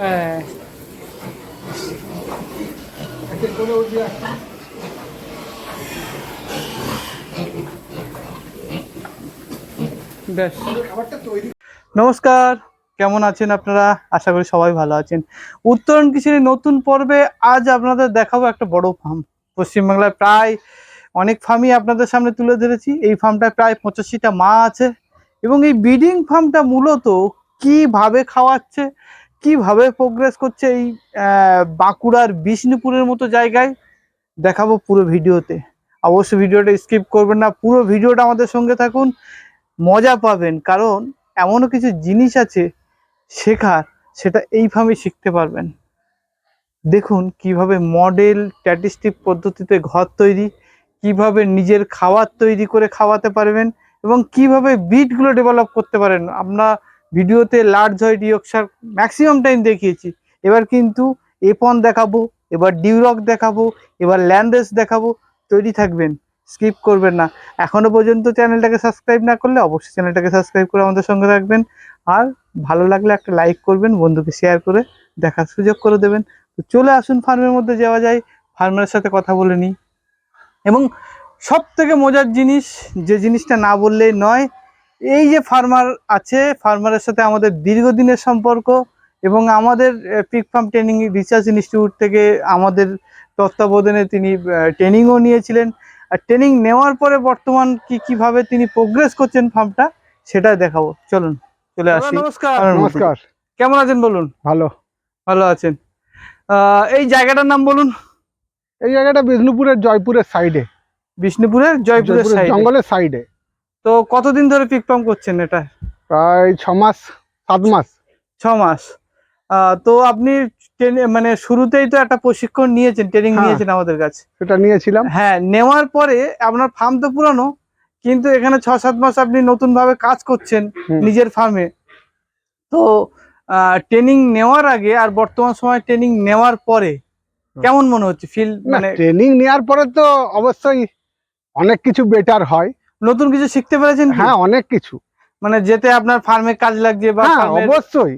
হ্যাঁ। নমস্কার। কেমন আছেন আপনারা? আশা করি সবাই ভালো আছেন। উত্তরণ কৃষির নতুন পর্বে আজ আপনাদের দেখাবো একটা বড় ফার্ম পশ্চিমবাংলায় প্রায় অনেক ফার্মই আপনাদের সামনে তুলে ধরেছি। এই ফার্মটায় প্রায় পঁচাশিটা মা আছে এবং এই ব্রিডিং ফার্মটা মূলত কীভাবে খাওয়াচ্ছে কীভাবে প্রোগ্রেস করছে এই বাঁকুড়ার বিষ্ণুপুরের মতো জায়গায়? দেখাবো পুরো ভিডিওতে। অবশ্যই ভিডিওটা স্কিপ করবেন না। পুরো ভিডিওটা আমাদের সঙ্গে থাকুন। মজা পাবেন, কারণ এমনও কিছু জিনিস আছে শেখার, সেটা এইভাবে শিখতে পারবেন। দেখুন কীভাবে মডেল স্ট্যাটিস্টিক পদ্ধতিতে ঘর তৈরি, কীভাবে নিজের খাবার তৈরি করে খাওয়াতে পারবেন এবং কীভাবে বিটগুলো ডেভেলপ করতে পারেন। আমরা ভিডিওতে লার্জ হয় ইয়কশার ম্যাক্সিমাম টাইম দেখিয়েছি। এবার কিন্তু এপন দেখাবো, এবার ডিউরক দেখাবো, এবার ল্যান্ডেস দেখাবো, তৈরি থাকবেন স্কিপ করবেন না। এখনও পর্যন্ত চ্যানেলটাকে সাবস্ক্রাইব না করলে অবশ্যই চ্যানেলটাকে সাবস্ক্রাইব করে আমাদের সঙ্গে রাখবেন আর ভালো লাগলে একটা লাইক করবেন, বন্ধুকে শেয়ার করে দেখার সুযোগ করে দেবেন। তো চলে আসুন ফার্মের মধ্যে যাওয়া যায়, ফার্মারের সাথে কথা বলে নিই। এবং সব থেকে মজার জিনিস, যে জিনিসটা না বললেই নয় এই যে ফার্মার আছে ফার্মারের সাথে আমাদের দীর্ঘদিনের সম্পর্ক এবং আমাদের pig farm training research institute থেকে আমাদের তত্ত্বাবধানে তিনি ট্রেনিংও নিয়েছিলেন। আর ট্রেনিং নেওয়ার পরে বর্তমান কি কীভাবে তিনি প্রোগ্রেস করছেন ফার্মটা সেটা দেখাবো। চলুন চলে আসি। নমস্কার। নমস্কার। কেমন আছেন বলুন? ভালো। ভালো আছেন। আহ, এই জায়গাটার নাম বলুন। এই জায়গাটা বিষ্ণুপুরের জয়পুরের সাইডে বিষ্ণুপুরের জয়পুরের সাইডে জঙ্গলের সাইডে তো কতদিন ধরে পিক ফার্ম করছেন এটা? প্রায় ছ মাস সাত মাস। ছ মাস। তো আপনি মানে শুরুতেই তো একটা প্রশিক্ষণ নিয়েছেন ট্রেনিং হ্যাঁ। নিয়েছেন আমাদের কাছে। সেটা নিয়েছিলাম। হ্যাঁ নেওয়ার পরে আপনার ফার্ম তো পুরানো কিন্তু এখানে ছ সাত মাস আপনি নতুন ভাবে কাজ করছেন নিজের ফার্মে। তো ট্রেনিং নেওয়ার আগে আর বর্তমান সময় ট্রেনিং নেওয়ার পরে কেমন মনে হচ্ছে? ফিল মানে ট্রেনিং নেওয়ার পরে তো অবশ্যই অনেক কিছু বেটার হয়। নতুন কিছু শিখতে পেরেছেন হ্যাঁ অনেক কিছু। মানে যেতে আপনার ফার্মে কাজ লাগছে বা হ্যাঁ অবশ্যই।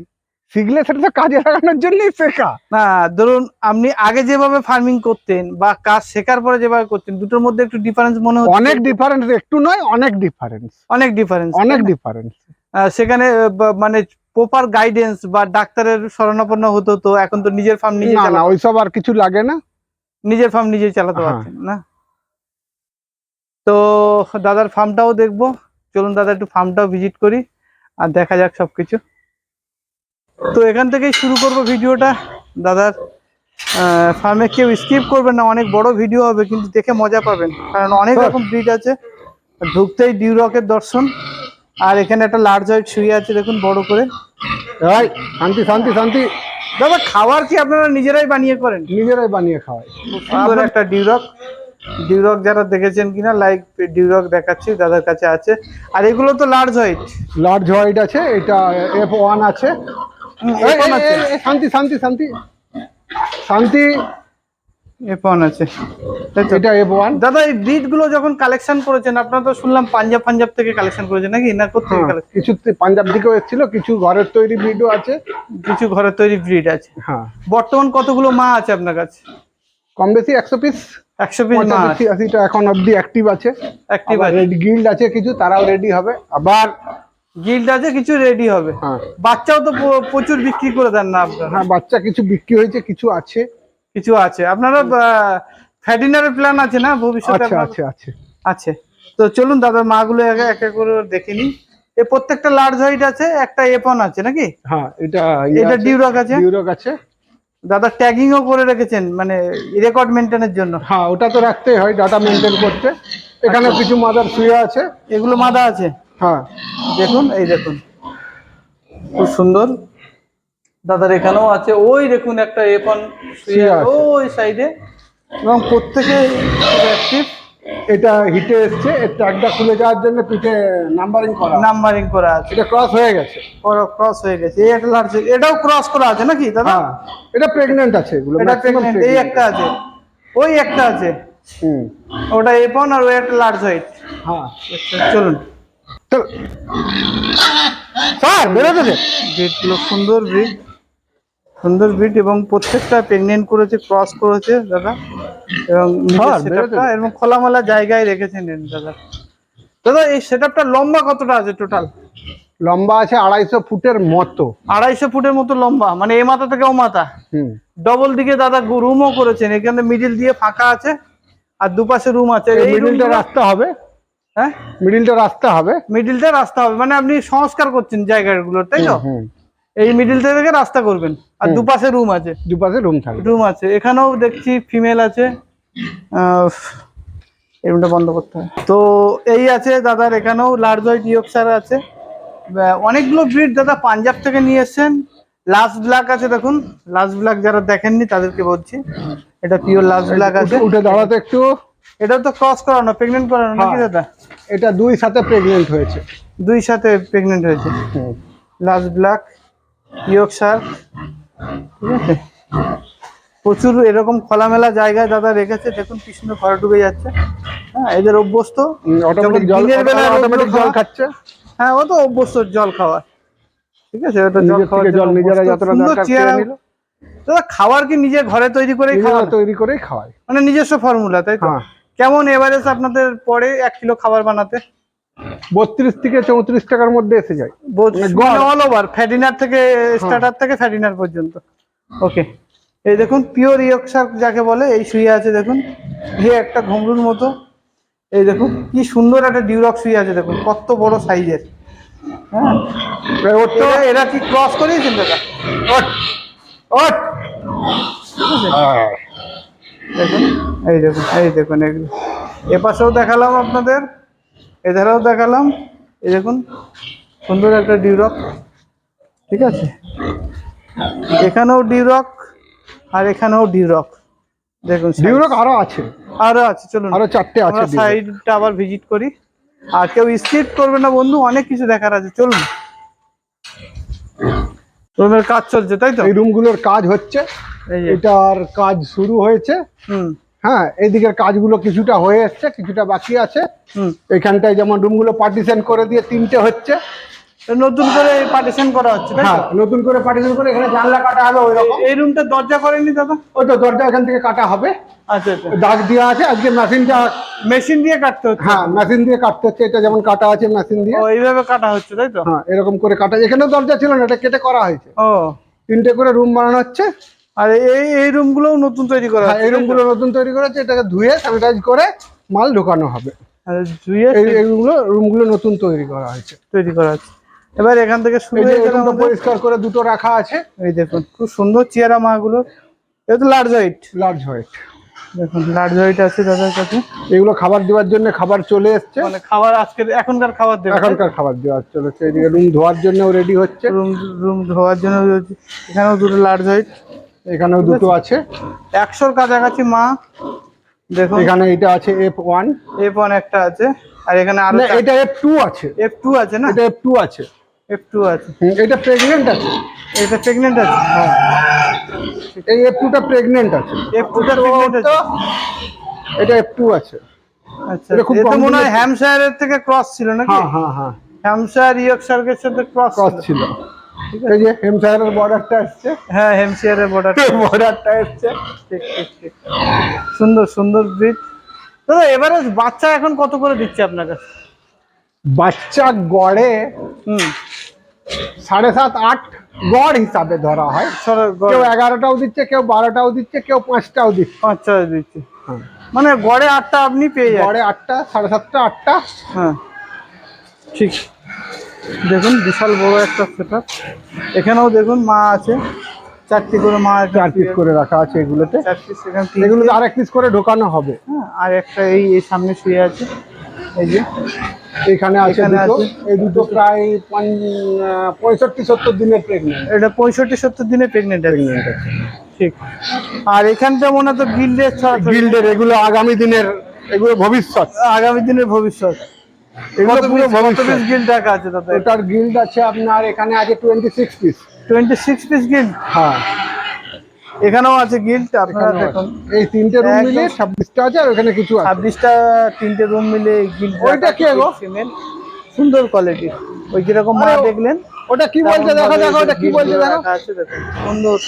শিখলে সেটা তো কাজে লাগানোর জন্যই শেখা। না ধরুন আপনি আগে যেভাবে ফার্মিং করতেন বা কাজ শেখার পরে যেভাবে করতেন দুটোর মধ্যে একটু ডিফারেন্স মনে হচ্ছে? অনেক ডিফারেন্স একটু নয় অনেক ডিফারেন্স অনেক ডিফারেন্স অনেক ডিফারেন্স সেখানে মানে প্রপার গাইডেন্স বা ডাক্তারের শরণাপন্ন হতো তো এখন তো নিজের ফার্ম নিজে না ওইসব আর কিছু লাগে না। নিজের ফার্ম নিজেই চালাতে হ্যাঁ। পারছেন না? তো দাদার ফার্মটাও দেখব। চলুন দাদা একটু ফার্মটাও ভিজিট করি আর দেখা যাক সবকিছু। তো এখান থেকেই শুরু করব ভিডিওটা। দাদার ফার্মে কেউ স্কিপ করবেন না অনেক বড় ভিডিও হবে কিন্তু দেখে মজা পাবেন। কারণ অনেক হ্যাঁ। রকম ব্রিড আছে। ঢুকতেই ডিউরকের দর্শন। আর এখানে একটা লার্জ হোয়াইট শুয়ে আছে দেখুন বড় করে। এই, শান্তি শান্তি শান্তি। দাদা খাবার কি আপনারা নিজেরাই বানিয়ে করেন? নিজেরাই বানিয়ে খাওয়াই। সুন্দর একটা ডিউরক ডিউরক যারা দেখেছেন কিনা লাইক ডিউরক দেখাচ্ছি দাদার কাছে আছে। আর এগুলো তো লার্জ হোয়াইট লার্জ হোয়াইট আছে এটা এফ ওয়ান আছে। শান্তি শান্তি শান্তি। শান্তি। এফন আছে। এটা এফ ওয়ান দাদা এই ব্রিডগুলো যখন কালেকশন করেছেন আপনারা তো শুনলাম পাঞ্জাব পাঞ্জাব থেকে কালেকশন করেছেন নাকি? না কোথেকে হ্যাঁ, কিছু পাঞ্জাব দিকেও এসেছিল কিছু ঘরের তৈরি ভিডিও আছে। কিছু ঘরের তৈরি ব্রিড আছে। হ্যাঁ। বর্তমান কতগুলো মা আছে আপনার কাছে? কম বেশি একশো পিস একশো পিস আশিটা এখন অবধি অ্যাক্টিভ আছে। অ্যাক্টিভ আছে। রেডি গিল্ড আছে কিছু তারাও রেডি হবে। আবার গিল্ড আছে কিছু রেডি হবে। হ্যাঁ। বাচ্চাও তো প্রচুর বিক্রি করে দেন না আপনারা। হ্যাঁ বাচ্চা কিছু বিক্রি হয়েছে কিছু আছে। কিছু আছে। আপনারা ফ্যাডিনারের প্ল্যান আছে না? ভবিষ্যতে আছে আছে আছে। আছে। তো চলুন দাদার মাগুলো একে একে করে দেখে নিই। এ প্রত্যেকটা লার্জ হাইট আছে একটা এপন আছে নাকি? হ্যাঁ এটা এটা ডিউরক আছে? ডিউরক আছে। দাদা ট্যাগিংও করে রেখেছেন মানে রেকর্ড মেনটেনের জন্য। হ্যাঁ ওটা তো রাখতেই হয় ডাটা মেনটেন করতে। এখানে কিছু মাদার শুয়ে আছে। এগুলো মাদা আছে? হ্যাঁ। দেখুন এই দেখুন। খুব সুন্দর। দাদার এখানেও আছে ওই দেখুন একটা এখন শুয়ে আছে। ওই সাইডে এবং প্রত্যেকে অ্যাক্টিভ এটা হিটে এসছে ট্যাগটা খুলে যাওয়ার জন্য পিঠে নাম্বারিং করা নাম্বারিং করা আছে। এটা ক্রস হয়ে গেছে। ক্রস হয়ে গেছে। একটা লার্জ এটাও ক্রস করা আছে নাকি দাদা? হ্যাঁ এটা প্রেগনেন্ট আছে এগুলো এটা প্রেগনেন্ট এই একটা আছে। ওই একটা আছে। হুম। ওটা এপন আর ওই একটা লার্জ হোয়াইট হ্যাঁ। চলুন। চল। স্যার বেরোতে ব্রিডগুলো সুন্দর ব্রিড সুন্দর ব্রিড এবং প্রত্যেকটা প্রেগনেন্ট করেছে ক্রস করেছে দাদা। এবং হ্যাঁ, এবং খোলামেলা জায়গায় রেখেছেন দাদা। দাদা এই সেটআপটা লম্বা কতটা আছে টোটাল লম্বা আছে আড়াইশো ফুটের মতো। আড়াইশো ফুটের মতো লম্বা মানে এ মাথা থেকে ও মাথা। হুম। ডবল দিকে দাদা রুমও করেছেন এখানে মিডিল দিয়ে ফাঁকা আছে আর দুপাশে রুম আছে। এই মিডিলটা রাস্তা হবে। হ্যাঁ? মিডিলটা রাস্তা হবে। মিডিলটা রাস্তা হবে মানে আপনি সংস্কার করছেন জায়গাগুলোর তাই তো? এই মিডিল থেকে রাস্তা করবেন। আর দুপাশে রুম আছে। দুপাশে রুম থাকবে। রুম আছে। এখানেও দেখছি ফিমেল আছে। এই রুমটা বন্ধ করতে হয়। তো এই আছে দাদার এখানেও লার্জ হোয়াইট ইয়কসার আছে। অনেকগুলো ব্রিড দাদা পাঞ্জাব থেকে নিয়ে এসছেন। লাস্ট ব্ল্যাক আছে দেখুন। লাস্ট ব্ল্যাক যারা দেখেননি তাদেরকে বলছি। এটা পিওর লাস্ট ব্ল্যাক আছে। উঠে দাঁড়াতে একটু। এটাও তো ক্রস করানো প্রেগনেন্ট করানো নাকি হ্যাঁ। দাদা? এটা দুই সাথে প্রেগনেন্ট হয়েছে। দুই সাথে প্রেগনেন্ট হয়েছে। লাস্ট ব্ল্যাক ইয়কশার ঠিক আছে প্রচুর এরকম খোলামেলা জায়গায় দাদা রেখেছে। দেখুন কি সুন্দর ঘরে ঢুকে যাচ্ছে। হ্যাঁ এদের অভ্যস্ত। জল দিনের বেলায় অটোমেটিক জল খাচ্ছে? হ্যাঁ ও তো অভ্যস্ত জল খাওয়া ঠিক আছে ওটা জল নিজের খাওয়ার জল নিজেরা যতটা দরকার চেহারা। দাদা খাবার কি নিজে ঘরে তৈরি করেই খাওয়া নিজেরা তৈরি করেই খাওয়ায়। মানে নিজস্ব ফর্মুলা তাই তো? হ্যাঁ। কেমন এভারেজ আপনাদের পড়ে এক কিলো খাবার বানাতে? বত্রিশ থেকে চৌত্রিশ টাকার মধ্যে এসে যায়। মানে অল ওভার ফ্যাটিনার থেকে স্টার্টার থেকে ফ্যাটিনার পর্যন্ত। ওকে এই দেখুন পিওর ইয়কশার যাকে বলে এই শুয়ে আছে দেখুন। এই একটা ঘুমরুর মতো। এই দেখুন কি সুন্দর একটা ডিউরক শুয়ে আছে দেখুন কত বড় সাইজের হ্যাঁ। এরা- কি ক্রস করিয়েছেন দাদা? ওঠ। হ্যাঁ। দেখুন এই দেখুন এই দেখুন এগুলো। এ পাশেও দেখালাম আপনাদের। এধারেও দেখালাম এই দেখুন সুন্দর একটা ডিউরক ঠিক আছে? এখানেও ডিউরক আর এখানেও ডিউরক দেখুন। ডিউরক আরও আছে। আরও আছে চলুন। আরও চারটে আছে সাইডটা আবার ভিজিট করি। আর কেউ স্কিপ করবে না বন্ধু অনেক কিছু দেখার আছে চলুন। রুমের কাজ চলছে তাই তো? এই রুমগুলোর কাজ হচ্ছে। এটার কাজ শুরু হয়েছে। হুম। হ্যাঁ এইদিকের কাজগুলো কিছুটা হয়ে এসছে কিছুটা বাকি আছে। হুম। এখানটায় যেমন রুমগুলো পার্টিশন করে দিয়ে তিনটে হচ্ছে। নতুন করে পার্টিশন করা হচ্ছে হ্যাঁ নতুন করে পার্টিশন করে এখানে জানলা কাটা হবে ওই রকম এই রুমটা দরজা করেনি দাদা? ওই তো দরজা এখান থেকে কাটা হবে। আচ্ছা আচ্ছা। দাগ দেওয়া আছে আজকে মেশিনটা মেশিন দিয়ে কাটতে হচ্ছে? হ্যাঁ মেশিন দিয়ে কাটতে হচ্ছে এটা যেমন কাটা আছে মেশিন দিয়ে। ও এইভাবে কাটা হচ্ছে তাই তো? হ্যাঁ এরকম করে কাটা এখানেও দরজা ছিল না এটা কেটে করা হয়েছে। ও। তিনটে করে রুম বানানো হচ্ছে। আর এই এই রুমগুলোও নতুন তৈরি করা হ্যাঁ এই রুমগুলো নতুন তৈরি করেছে এটাকে ধুয়ে স্যানিটাইজ করে মাল ঢোকানো হবে। আর জুয়ে এই এইগুলো রুমগুলো নতুন তৈরি করা হয়েছে। তৈরি করা হচ্ছে। এবার এখান থেকে শুরু পরিষ্কার করে দুটো রাখা আছে। এই দেখুন খুব সুন্দর চেয়ারা মাগুলো। এটা তো লার্জ হাইট লার্জ হোয়াইট দেখুন লার্জ হাইট আছে দাদার কাছে। এগুলো খাবার দেওয়ার জন্য খাবার চলে এসছে। মানে খাবার আজকের এখনকার খাবার দেবে এখনকার খাবার দেওয়া চলেছে এদিকে রুম ধোয়ার জন্য রেডি হচ্ছে। রুম রুম ধোয়ার জন্য এখানেও দুটো লার্জ হাইট এখানেও দুটো আছে। একশোর কাছাকাছি মা দেখুন। এখানে এটা আছে এফ ওয়ান এফ ওয়ান একটা আছে আর এখানে আরও এটা এফ টু আছে। এফ টু আছে না? এটা এফ টু আছে। এফ টু আছে। এটা প্রেগনেন্ট আছে। এটা প্রেগনেন্ট আছে? হ্যাঁ। এই এফ টুটা প্রেগনেন্ট আছে। এফ টুটা প্রেগনেন্ট আছে? এটা এফ টু আছে। আচ্ছা এটা মনে হয় হ্যামশায়ারের থেকে ক্রস ছিল নাকি? হ্যাঁ হ্যাঁ হ্যাঁ। হ্যামশায়ার ইয়র্কশায়ারের সাথে ক্রস ক্রস ছিল। এই যে হেমসায়ারের বর্ডারটা আসছে। হ্যাঁ বর্ডারটা এসছে ঠিক ঠিক ঠিক। সুন্দর সুন্দর দাদা এবারে বাচ্চা এখন কত করে দিচ্ছে আপনার কাছে? বাচ্চা গড়ে হুম। সাড়ে সাত আট গড় হিসাবে ধরা হয়। কেউ এগারোটাও দিচ্ছে কেউ বারোটাও দিচ্ছে কেউ পাঁচটাও দিচ্ছে। পাঁচ ছয় দিচ্ছে মানে গড়ে আটটা আপনি পেয়ে গড়ে আটটা সাড়ে সাতটা আটটা। হ্যাঁ। ঠিক। দেখুন বিশাল বড় একটা সেটআপ এখানেও দেখুন মা আছে চারটি করে মা চার পিস করে রাখা আছে এগুলোতে। এগুলো আর এক পিস করে ঢোকানো হবে। হ্যাঁ আর একটা এই এই সামনে শুয়ে আছে। এই যে। এখানে আছে দুটো। এই দুটো প্রায় পঁয়ষট্টি সত্তর দিনের প্রেগনেন্ট এটা পঁয়ষট্টি সত্তর দিনের প্রেগনেন্ট আছে। ঠিক। আর এখানটা মনে হয় তো গিল্ডের গিল্ডের এগুলো আগামী দিনের এগুলো ভবিষ্যৎ। আগামী দিনের ভবিষ্যৎ। এগুলো পুরো ভবিষ্যৎ। গিল্ড রাখা আছে দাদা ওটার গিল্ড আছে আপনার এখানে আছে টোয়েন্টি সিক্স পিস গিল্ড হ্যাঁ। এখানেও আছে গিল্ড আপনারা দেখুন। এই তিনটে রুম একদম। মিলিয়ে আছে আর ওখানে কিছু আছে। ছাব্বিশটা তিনটে রুম মিলে গিল্ড ওইটা কে গো? ফিমেল সুন্দর কোয়ালিটি ওই যেরকম মা দেখলেন ওটা কি বলছে? দেখো দেখো ওটা কি বলছে? দেখো। আছে দেখুন। সুন্দর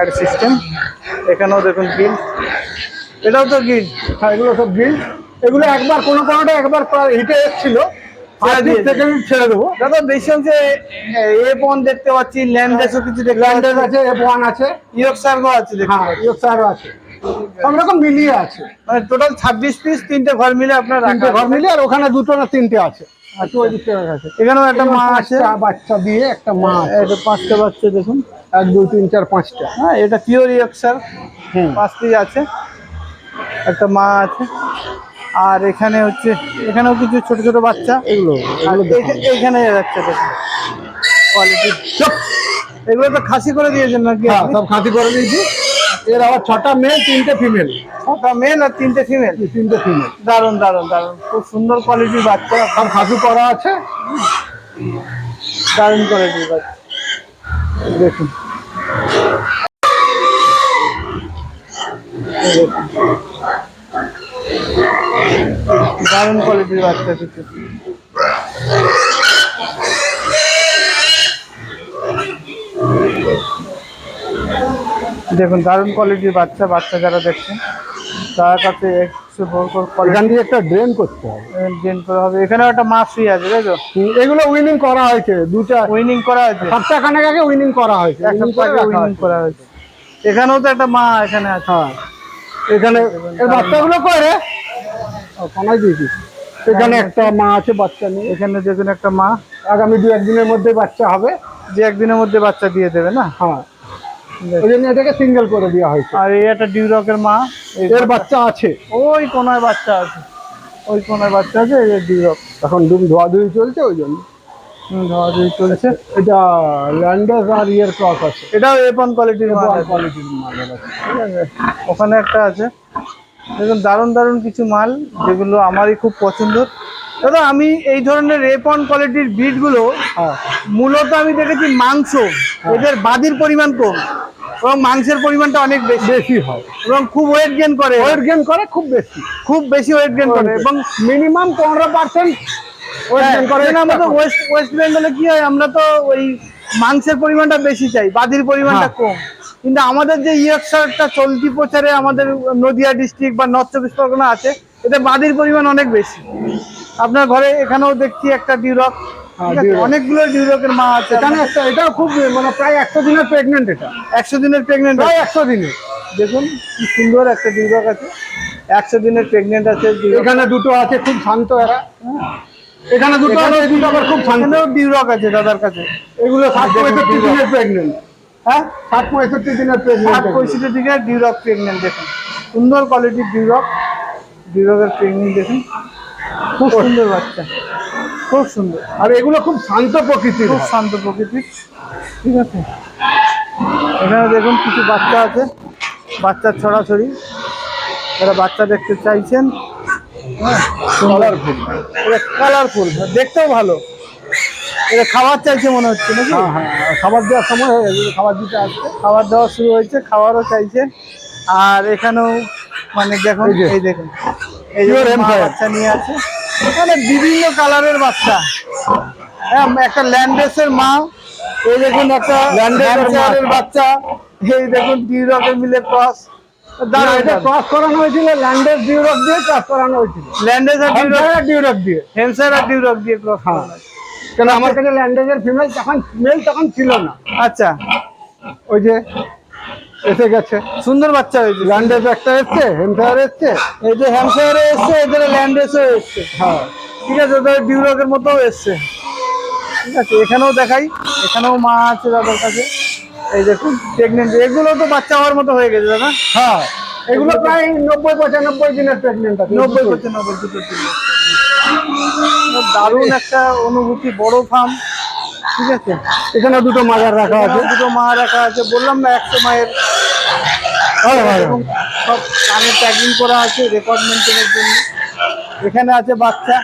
একটা সিস্টেম এখানেও দেখুন গিল এটাও তো গিল হ্যাঁ এগুলো সব গ্রিল এগুলো একবার কোনো কোনোটা একবার হিটে এসেছিল। ছেড়ে দেবো। দাদা বেশি অংশে এ পন দেখতে পাচ্ছি ল্যান্ডেসও কিছু আছে এফ ওয়ান আছে। ইয়কসার্গো আছে হ্যাঁ। আছে। সব রকম মিলিয়ে আছে। মানে টোটাল ছাব্বিশ পিস তিনটে ঘর মিলে আপনার তিনটে ঘর আর ওখানে দুটো না তিনটে আছে। আর ওই আছে। এখানেও একটা মা আছে। পাঁচটা বাচ্চা দিয়ে একটা মা আছে। এটা পাঁচটা বাচ্চা দেখুন। এক দুই তিন চার পাঁচটা। হ্যাঁ এটা পিওর ইয়কসার হুম। পাঁচ আছে। একটা মা আছে। আর এখানে হচ্ছে এখানেও কিছু ছোট ছোট বাচ্চা। এগুলো আর এগুলো দেখুন। এখা- এইখানে যাচ্ছে কোয়ালিটি এগুলো তো খাসি করে দিয়েছেন নাকি হ্যাঁ সব খাঁতি করে দিয়েছি। এর আবার ছটা মেল তিনটে ফিমেল ছটা মেল আর তিনটে ফিমেল তিনটে ফিমেল দারুণ দারুণ দারুণ খুব সুন্দর কোয়ালিটির বাচ্চা। সব খাসি করা আছে। দারুণ কোয়ালিটির বাচ্চা। দেখুন দেখুন। দারুণ কোয়ালিটির বাচ্চা কিছু দেখুন দারুণ কোয়ালিটির বাচ্চা বাচ্চা যারা দেখছেন তার কাছে এখান দিয়ে একটা ড্রেন করতে হবে। গেন করা হবে। এখানেও একটা মাছ ফ্রি আছে তাই তো এগুলো উইনিং করা হয়েছে দুটা উইনিং করা হয়েছে। সপ্তাহ খানেক আগে উইনিং করা হয়েছে এক সপ্তাহ উইনিং করা হয়েছে। এখানেও তো একটা মা এখানে আছে। হ্যাঁ এখানে বাচ্চাগুলো করে ও, কোনায় দিয়েছি। এখানে একটা মা আছে বাচ্চা নিয়ে। এখানে দেখুন একটা মা? আগামী দু একদিনের মধ্যে বাচ্চা হবে। যে একদিনের মধ্যে বাচ্চা দিয়ে দেবে না? হ্যাঁ। ওই জন্য এটাকে সিঙ্গেল করে দেওয়া হয়েছে। আর এই একটা ডিউরকের মা? এর বাচ্চা আছে। ওই কোনায় বাচ্চা আছে। ওই কোনায় বাচ্চা আছে এই ডিউরক এখন ডুম ধোয়াধুয়ি চলছে ওই জন্য। ধোয়াধুয়ি চলছে। এটা আর ইয়ের ক্রস আছে। এটাও এপন কোয়ালিটির কোয়ালিটির আছে। ওখানে একটা আছে। দেখুন দারুণ দারুণ কিছু মাল যেগুলো আমারই খুব পছন্দের। দাদা আমি এই ধরনের রেপন কোয়ালিটির বিটগুলো হ্যাঁ। মূলত আমি দেখেছি মাংস। এদের বাদির পরিমাণ কম এবং মাংসের পরিমাণটা অনেক বেশি। বেশি হয়। এবং খুব ওয়েট গেন করে। ওয়েট গেন করে খুব বেশি। খুব বেশি ওয়েট গেন করে। এবং মিনিমাম পনেরো পার্সেন্ট ওয়েট হ্যাঁ, গেন করে আমাদের ওয়েস্ট ওয়েস্ট বেঙ্গলে কি হয় আমরা তো ওই মাংসের পরিমাণটা বেশি চাই বাদির পরিমাণটা হ্যাঁ। কম। কিন্তু আমাদের যে ইয়কশারটা চলতি প্রচারে আমাদের নদিয়া ডিস্ট্রিক্ট বা নর্থ চব্বিশ পরগনা আছে এতে বাদির পরিমাণ অনেক বেশি। আপনার ঘরে এখানেও দেখছি একটা ডিউরক হ্যাঁ। অনেকগুলো ডিউরকের মা আছে। এখানে একটা এটাও খুব মানে প্রায় একশো দিনের প্রেগনেন্ট এটা। একশো দিনের প্রেগনেন্ট প্রায় একশো দিনের। দেখুন কি সুন্দর একটা ডিউরক আছে। একশো দিনের প্রেগনেন্ট আছে এখানে দুটো আছে খুব শান্ত এরা। এখানে দুটো আছে দুটো আবার খুব শান্ত। ডিউরক আছে দাদার কাছে। এগুলো দিনের প্রেগনেন্ট হ্যাঁ? ষাট পঁয়ষট্টি দিনের প্রেগনেন্ট পঁয়ষট্টি দিকে ডিউরক প্রেগনেন্ট দেখুন। সুন্দর কোয়ালিটির ডিউরক ডিউরকের প্রেগনেন্ট দেখুন। খুব সুন্দর বাচ্চা। খুব সুন্দর। আর এগুলো খুব শান্ত প্রকৃতির খুব শান্ত প্রকৃতির। ঠিক আছে? এখানে দেখুন কিছু বাচ্চা আছে। বাচ্চার ছড়াছড়ি। যারা বাচ্চা দেখতে চাইছেন। কালারফুল এটা কালারফুল দেখতেও ভালো। এটা খাবার চাইছে মনে হচ্ছে নাকি? হ্যাঁ হ্যাঁ। খাবার দেওয়ার সময় হয়ে গেছে খাবার দিতে আসছে। খাবার দেওয়া শুরু হয়েছে খাবারও চাইছে। আর এখানেও মানে দেখুন এই দেখুন। এই। বাচ্চা নিয়ে আছে। মানে বিভিন্ন কালারের বাচ্চা। হ্যাঁ একটা ল্যান্ডেসের মা এই দেখুন একটা ল্যান্ডেসের বাচ্চা। এই দেখুন ডিউরকের মিলে ক্রস না, এটা ক্রস করানো হয়েছিল ল্যান্ডেস ডিউরক দিয়ে ক্রস করানো হয়েছিল। ল্যান্ডেস আর ডিউরক দিয়ে। হেমসার আর ডিউরক দিয়ে। ক্রস হ্যাঁ। কেন আমার কাছে ল্যান্ডেজের ফিমেল তখন মেল তখন ছিল না। আচ্ছা। ওই যে এসে গেছে। সুন্দর বাচ্চা হয়েছে। ল্যান্ডেজ একটা এসছে হেমসার এসছে। এই যে হ্যামসারে এসছে এদের ল্যান্ডেসও এসছে। হ্যাঁ। ঠিক আছে ওদের ডিউরকের মতো এসছে। ঠিক আছে এখানেও দেখাই। এখানেও মা আছে দাদার কাছে। এই দেখুন প্রেগনেন্ট এগুলো তো বাচ্চা হওয়ার মতো হয়ে গেছে দাদা। হ্যাঁ। এগুলো প্রায় নব্বই পঁচানব্বই দিনের প্রেগনেন্ট আছে। নব্বই করছে নব্বই দুটো। দারুণ একটা অনুভূতি বড় ফার্ম ঠিক আছে? এখানে দুটো মাজার রাখা আছে। দুটো মা রাখা আছে বললাম না একশো মায়ের। সব কানে ট্যাগিং করা আছে রেকর্ড মেনটেনের জন্য। এখানে আছে বাচ্চা।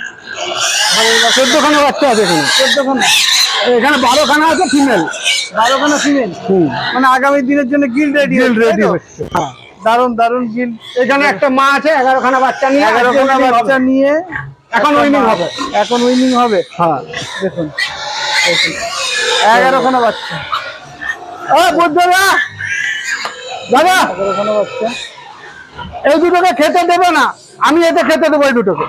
চোদ্দখানা বাচ্চা আছে এখানে। চোদ্দখানা। এখানে বারোখানা আছে ফিমেল বারোখানা ফিমেল মানে আগামী দিনের জন্য গিল রেডি রেডি হচ্ছে দারুণ দারুণ গিল এখানে একটা মা আছে এগারোখানা বাচ্চা নিয়ে এগারোখানা বাচ্চা নিয়ে এখন মা- হবে। এখন উইনিং হবে। হ্যাঁ। দেখুন। এগারোখানা বাচ্চা। ও বুদ্ধরা দাদা! এগারোখানা বাচ্চা। এই দুটোকে খেতে দেবে না। আমি এতে খেতে দেবো এই দুটোকে।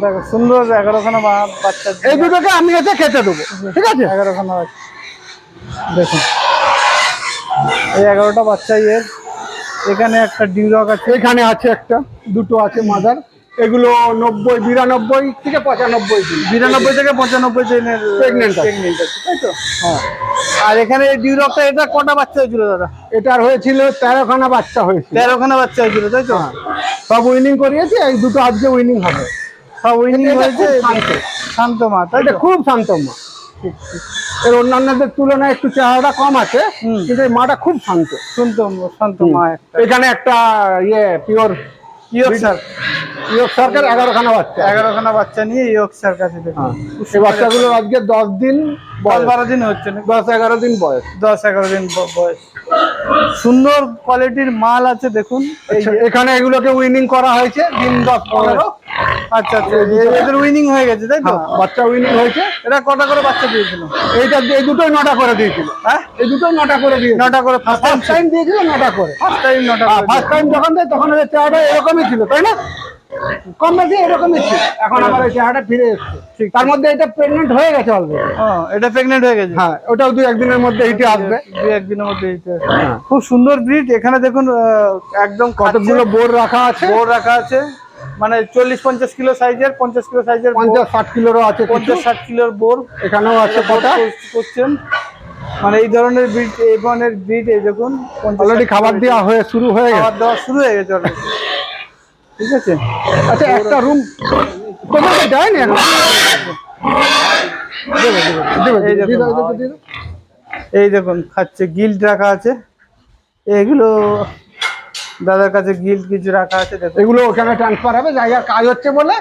দেখো সুন্দর এগারোখানা বাচ্চা এই দুটোকে আমি এতে খেতে দেবো। ঠিক আছে? এগারোখানা বাচ্চা। দেখুন। এই এগারোটা বাচ্চা এর এখানে একটা ডিউরক আছে। এখানে আছে একটা দুটো আছে মাদার। এগুলো নব্বই বিরানব্বই থেকে পঁচানব্বই দিন। বিরানব্বই থেকে পঁচানব্বই দিনের প্রেগনেন্ট আছে। তাই তো? হ্যাঁ। আর এখানে ডিউরকটা এটা কটা বাচ্চা হয়েছিল দাদা? এটার হয়েছিল তেরোখানা বাচ্চা হয়েছিল। তেরোখানা বাচ্চা হয়েছিল তাই তো? সব উইনিং করিয়েছি এই দুটো আজকে উইনিং হবে। সব উইনিং হয়েছে শান্ত। মা তাই এটা তো? খুব শান্ত মা। এর অন্যান্যদের তুলনায় একটু চেহারাটা কম আছে। কিন্তু এই মাটা খুব শান্ত। শান্ত শান্ত মা এখানে একটা ইয়ে পিওর ইয়ক স্যার। ইয়ক সরকার এগারোখানা বাচ্চা। এগারোখানা বাচ্চা নিয়ে ইয়ক স্যার কাছে হ্যাঁ। এই বাচ্চাগুলো আজকে দশ দিন বয়স। বারো দিন হচ্ছে না দশ এগারো দিন বয়স। দশ এগারো দিন বয়স। সুন্দর কোয়ালিটির মাল আছে দেখুন। আচ্ছা, এখানে এগুলোকে উইনিং করা হয়েছে। দিন দশ পনেরো। আচ্ছা আচ্ছা এদের উইনিং হয়ে গেছে তাই তো? হ্যাঁ, বাচ্চা উইনিং হয়েছে। এটা কটা করে বাচ্চা দিয়েছিল? এইটা এই দুটোই নটা করে দিয়েছিল। হ্যাঁ? এই দুটোই নটা করে দিয়েছিল। নটা করে ফার্স্ট টাইম দিয়েছিল নটা করে। ফার্স্ট টাইম নটা ফার্স্ট টাইম যখন দেয় তখন ওদের চেহারাটা এরকমই ছিল তাই না? কম বেশি এরকমই ছিল। এখন আমার ওই চেহারাটা ফিরে এসছে। তার মধ্যে এটা প্রেগনেন্ট হয়ে গেছে অলরেডি এটা প্রেগনেন্ট হয়ে গেছে। হ্যাঁ ওটাও দু একদিনের মধ্যে হিটে আসবে। দু একদিনের মধ্যে এইটা। হ্যাঁ। খুব সুন্দর ব্রিড এখানে দেখুন একদম কতগুলো বোর্ড রাখা আছে। বোর রাখা আছে। মানে চল্লিশ পঞ্চাশ কিলো সাইজের পঞ্চাশ কিলো সাইজের পঞ্চাশ ষাট কিলোরও আছে পঞ্চাশ ষাট কিলোর বোর এখানেও আছে কটা? করছেন। মানে এই ধরনের ব্রিড এই ধরনের ব্রিড এই দেখুন অলরেডি খাবার দেওয়া হয়ে শুরু হয়ে খাবার দেওয়া শুরু হয়ে গেছে। ঠিক আছে? আচ্ছা একটা রুম তোমাকে দিয়ে দাও। এই দেখুন খাচ্ছে গিল্ড রাখা আছে। এগুলো দাদার কাছে গিল্ড কিছু রাখা আছে এগুলো ওখানে ট্রান্সফার হবে জায়গার কাজ হচ্ছে বলে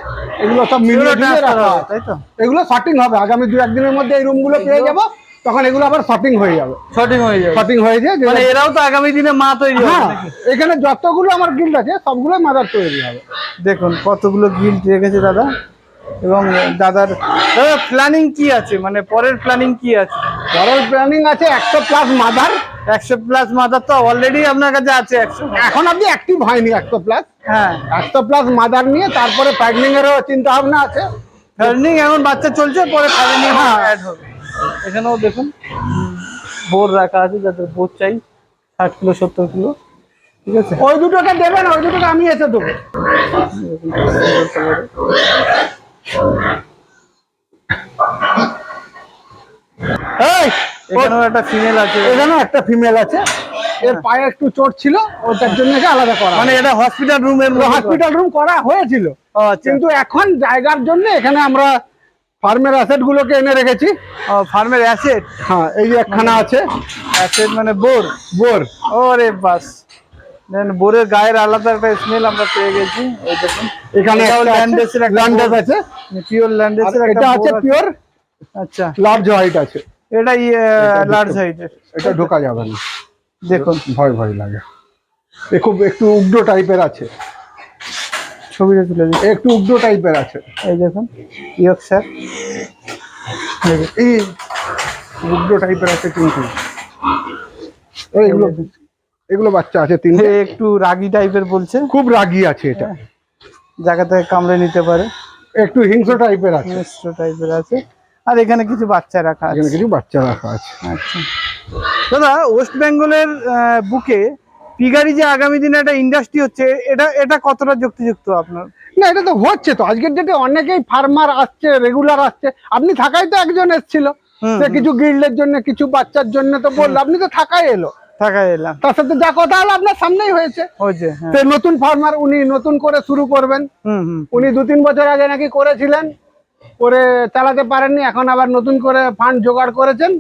এগুলো সব মিলিয়ে রাখা। তাই তো? এগুলো শর্টিং হবে আগামী দু একদিনের মধ্যে এই রুমগুলো পেয়ে যাব তখন এগুলো আবার শর্টিং হয়ে যাবে। শর্টিং হয়ে যাবে। শর্টিং হয়ে যায় মানে এরাও তো আগামী দিনে মা তৈরি হবে হ্যাঁ এখানে যতগুলো আমার গিল্ড আছে সবগুলো মাদার তৈরি হবে। দেখুন কতগুলো গিল্ড রেখেছে দাদা। এবং দাদার দাদা প্ল্যানিং কি আছে? মানে পরের প্ল্যানিং কি আছে? বড় প্ল্যানিং আছে একশো প্লাস মাদার একশো প্লাস মাদার তো অলরেডি আপনার কাছে আছে একশো। এখন অব্দি অ্যাক্টিভ হয়নি একশো প্লাস হ্যাঁ। একশো প্লাস মাদার নিয়ে তারপরে প্যাডলিং এরও চিন্তা ভাবনা আছে। ফার্নিং এখন বাচ্চা চলছে পরে অ্যাড হবে। এখানেও দেখুন বোর রাখা আছে যাদের বোর চাই ষাট কিলো সত্তর কিলো। ঠিক আছে? ওই দুটোকে দেবেন ওই দুটোকে আমি এসে দেবো। এই, এখানেও একটা ফিমেল আছে। এখানেও একটা ফিমেল আছে। এর পায়ে একটু চোট ছিল ওটার জন্য আলাদা করা মানে এটা হসপিটাল রুমের হসপিটাল রুম করা হয়েছিল। আচ্ছা। কিন্তু এখন জায়গার জন্য এখানে আমরা ফার্মের অ্যাসেট গুলোকে এনে রেখেছি। ফার্মের অ্যাসেট হ্যাঁ এই যে একখানা আছে। অ্যাসেট মানে বোর? বোর। ওরে বাস। দেন বোরের গায়ের আলাদা একটা স্মেল আমরা পেয়ে গেছি। এই দেখুন এখানে ল্যান্ডেসের একটা ল্যান্ডেস আছে পিওর আর ল্যান্ডেসের একটা এটা আছে। পিওর আচ্ছা। লার্জ হোয়াইট আছে। এটা লার্জ হাইটের এটা ঢোকা যাবে না। দেখুন। ভয় ভয় লাগে। এ খুব একটু উগ্র টাইপের আছে। ছবিটা তুলে দিই। একটু উগ্র টাইপের আছে। এই দেখুন ইয়ক স্যার। এই উগ্র টাইপের আছে কিন্তু এগুলো এগুলো বাচ্চা আছে তিনটে। একটু রাগি টাইপের বলছে। খুব রাগী আছে এটা। জায়গা থেকে কামড়ে নিতে পারে। একটু হিংস্র টাইপের আছে। মিশ্র টাইপের আছে। আর এখানে কিছু বাচ্চা রাখা আছে। এখানে কিছু বাচ্চা রাখা আছে। আচ্ছা। দাদা ওয়েস্ট বেঙ্গলের বুকে পিগারি যে আগামী দিনে একটা ইন্ডাস্ট্রি হচ্ছে এটা এটা কতটা যুক্তিযুক্ত আপনার? না এটা তো হচ্ছে তো। আজকের ডেটে অনেকেই ফার্মার আসছে রেগুলার আসছে। আপনি থাকাই তো একজন এসেছিল। সে কিছু গিল্ডের জন্য কিছু বাচ্চার জন্য তো বলল। আপনি তো থাকাই এলো। থাকা এলাম। তার সাথে যা কথা হলো আপনার সামনেই হয়েছে। হ্যাঁ। সে নতুন ফার্মার উনি নতুন করে শুরু করবেন। উনি দু তিন বছর আগে নাকি করেছিলেন। করে চালাতে পারেননি এখন আবার নতুন করে ফান্ড জোগাড় করেছেন।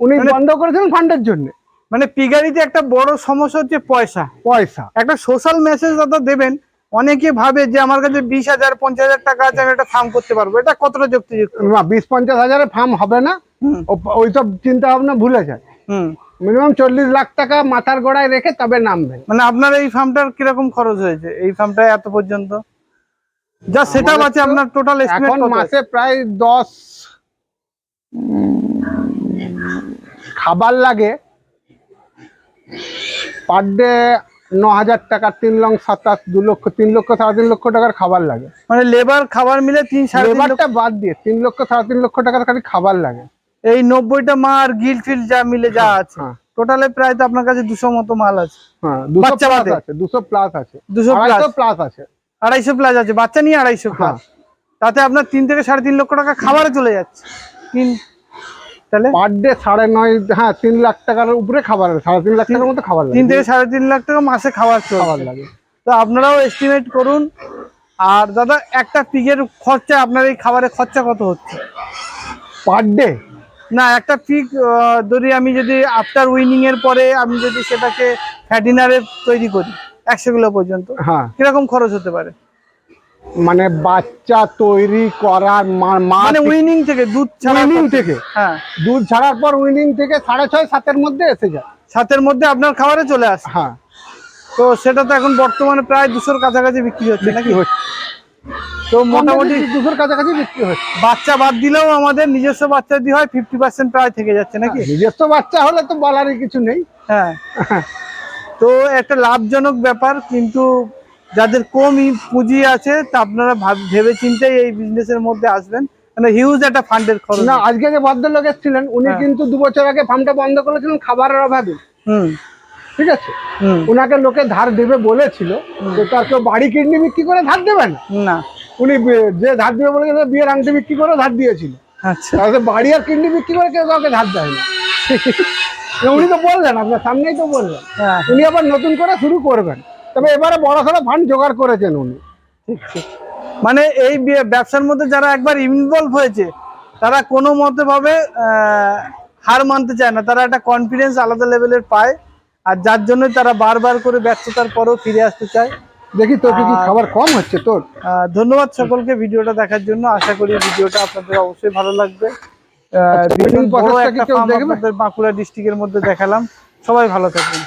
উনি মানে- বন্ধ করেছেন ফান্ডের জন্য। মানে পিগারিতে একটা বড় সমস্যা হচ্ছে পয়সা। পয়সা। একটা সোশ্যাল মেসেজ দাদা দেবেন অনেকে ভাবে যে আমার কাছে বিশ হাজার পঞ্চাশ হাজার টাকা আছে আমি একটা ফার্ম করতে পারব। এটা কতটা যুক্তিযুক্ত? না বিশ পঞ্চাশ হাজারে ফার্ম হবে না। ওইসব চিন্তা ভাবনা ভুলে যায়। হুম। মিনিমাম চল্লিশ লাখ টাকা মাথার গোড়ায় রেখে তবে নামবেন। মানে আপনার এই ফার্মটার কীরকম খরচ হয়েছে? এই ফার্মটা এত পর্যন্ত? যা সেট আছে আপনার টোটাল এখন মাসে প্রায় দশ খাবার লাগে। পার ডে ন হাজার টাকা তিন লং সাতাশ দু লক্ষ তিন লক্ষ সাড়ে তিন লক্ষ টাকার খাবার লাগে। মানে লেবার খাবার মিলে তিন সাড়ে লেবারটা বাদ দিয়ে তিন লক্ষ সাড়ে তিন লক্ষ টাকার খালি খাবার লাগে। এই নব্বইটা মার গিল ফিল যা মিলে যা আছে। হ্যাঁ। টোটালে প্রায় তো আপনার কাছে দুশো মতো মাল আছে। হ্যাঁ দুশো প্লাস আছে দুশো প্লাস আছে। 200 প্লাস আছে। আড়াইশো প্লাস আছে বাচ্চা নিয়ে আড়াইশো প্লাস তাতে আপনার তিন থেকে সাড়ে তিন লক্ষ টাকা খাবারে চলে যাচ্ছে। তিন তাহলে? পার ডে সাড়ে নয় হ্যাঁ তিন লাখ টাকার উপরে খাবার সাড়ে তিন লাখ টাকার মতো খাবার তিন থেকে সাড়ে তিন লাখ টাকা মাসে খাবার খাবার লাগে। তো আপনারাও এস্টিমেট করুন। আর দাদা একটা পিকের খরচা আপনার এই খাবারের খরচা কত হচ্ছে? পার ডে না একটা পিক ধরি আমি যদি আফটার উইনিং এর পরে আমি যদি সেটাকে ফ্যাটিনারে তৈরি করি। একশো কিলো পর্যন্ত। হ্যাঁ। কীরকম খরচ হতে পারে? মানে বাচ্চা তৈরি করার মানে উইনিং থেকে দুধ ছাড়া উইনিং থেকে। হ্যাঁ। দুধ ছাড়ার পর উইনিং থেকে সাড়ে ছয় সাতের মধ্যে এসে যায়। সাতের মধ্যে আপনার খাবারে চলে আসে। হ্যাঁ। তো সেটা তো এখন বর্তমানে প্রায় দুশোর কাছাকাছি বিক্রি হচ্ছে নাকি? হচ্ছে। তো মোটামুটি দুশোর কাছাকাছি বিক্রি হচ্ছে। বাচ্চা বাদ দিলেও আমাদের নিজস্ব বাচ্চা দিয়ে হয় ফিফটি পার্সেন্ট প্রায় থেকে যাচ্ছে নাকি? নিজস্ব বাচ্চা হলে তো বলারই কিছু নেই। হ্যাঁ। তো একটা লাভজনক ব্যাপার কিন্তু যাদের কম পুঁজি আছে তা আপনারা ভাব- চিন্তেই এই বিজনেসের মধ্যে আসবেন। মানে হিউজ একটা ফান্ডের খরচ। না আজকে যে ভদ্রলোক এসেছিলেন উনি হ্যাঁ। কিন্তু দু বছর আগে ফার্মটা বন্ধ করেছিলেন খাবারের অভাবে। হুম। ঠিক আছে? ওনাকে লোকে ধার দেবে বলেছিল তার কেউ বাড়ি কিডনি বিক্রি করে ধার দেবে না। উনি যে ধার দেবে বলেছিল বিয়ের আংটি বিক্রি করে ধার দিয়েছিল। আচ্ছা। বাড়ি আর কিডনি বিক্রি করে কেউ কাউকে ধার দেয় না, উনি তো বললেন আপনার সামনেই তো বললেন। হ্যাঁ। উনি আবার নতুন করে শুরু করবেন। তবে এবারে বড় সড়ো ফান্ড জোগাড় করেছেন উনি। ঠিক ঠিক। মানে এই ব্যবসার মধ্যে যারা একবার ইনভলভ হয়েছে তারা কোনো মতে ভাবে আহ, হার মানতে চায় না। তারা একটা কনফিডেন্স আলাদা লেভেলের পায় আর যার জন্য তারা বারবার করে ব্যর্থতার পরেও ফিরে আসতে চায়। দেখি তোর কি কি খাবার কম হচ্ছে তোর? ধন্যবাদ সকলকে ভিডিওটা দেখার জন্য। আশা করি ভিডিওটা আপনাদের অবশ্যই ভালো লাগবে। আপনাদের বাঁকুড়া ডিস্ট্রিক্টের মধ্যে দেখালাম। সবাই ভালো থাকবেন।